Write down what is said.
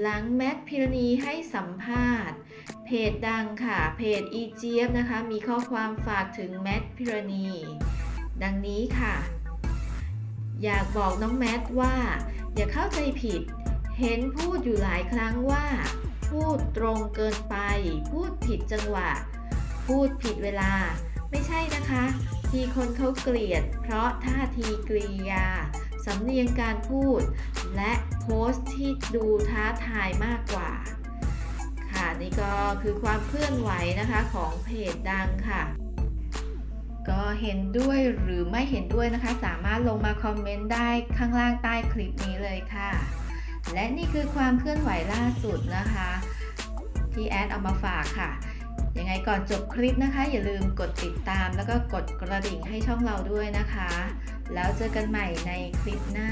หลังแมทพิรณีให้สัมภาษณ์ เพจดังค่ะ เพจอีเจี๊ยบนะคะ มีข้อความฝากถึงแมทพิรณี ดังนี้ค่ะ อยากบอกน้องแมทว่า อย่าเข้าใจผิด เห็นพูดอยู่หลายครั้งว่า พูดตรงเกินไป พูดผิดจังหวะ พูดผิดเวลา ไม่ใช่นะคะ ที่คนเขาเกลียด เพราะท่าทีกริยา สำเนียงการพูด และโพสต์ที่ดูท้าทายมากกว่า ค่ะนี่ก็คือความเคลื่อนไหวนะคะของเพจดังค่ะ ก็เห็นด้วยหรือไม่เห็นด้วยนะคะ สามารถลงมาคอมเมนต์ได้ข้างล่างใต้คลิปนี้เลยค่ะ และนี่คือความเคลื่อนไหวล่าสุดนะคะ ที่แอดเอามาฝากค่ะยังไงก่อนจบคลิปนะคะ อย่าลืมกดติดตามแล้วก็กดกระดิ่งให้ช่องเราด้วยนะคะ แล้วเจอกันใหม่ในคลิปหน้า